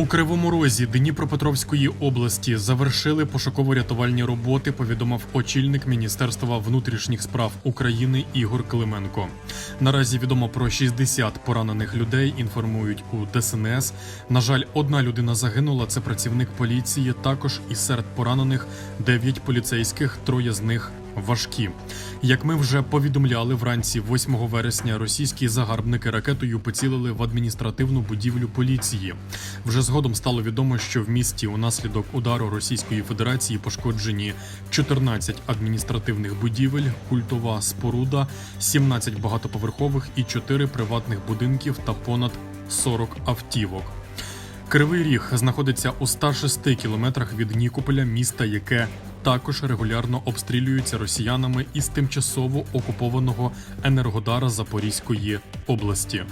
У Кривому Розі Дніпропетровської області завершили пошуково-рятувальні роботи. Повідомив очільник Міністерства внутрішніх справ України Ігор Клименко. Наразі відомо про 60 поранених людей. Інформують у ДСНС. На жаль, одна людина загинула. Це працівник поліції. Також із серед поранених 9 поліцейських, троє з них важкі. Як ми вже повідомляли, вранці 8 вересня російські загарбники ракетою поцілили в адміністративну будівлю поліції. Вже згодом стало відомо, що в місті унаслідок удару Російської Федерації пошкоджені 14 адміністративних будівель, культова споруда, 17 багатоповерхових і 4 приватних будинків та понад 40 автівок. Кривий Ріг знаходиться у 106 кілометрах від Нікополя, міста, яке також регулярно обстрілюються росіянами із тимчасово окупованого Енергодара Запорізької області.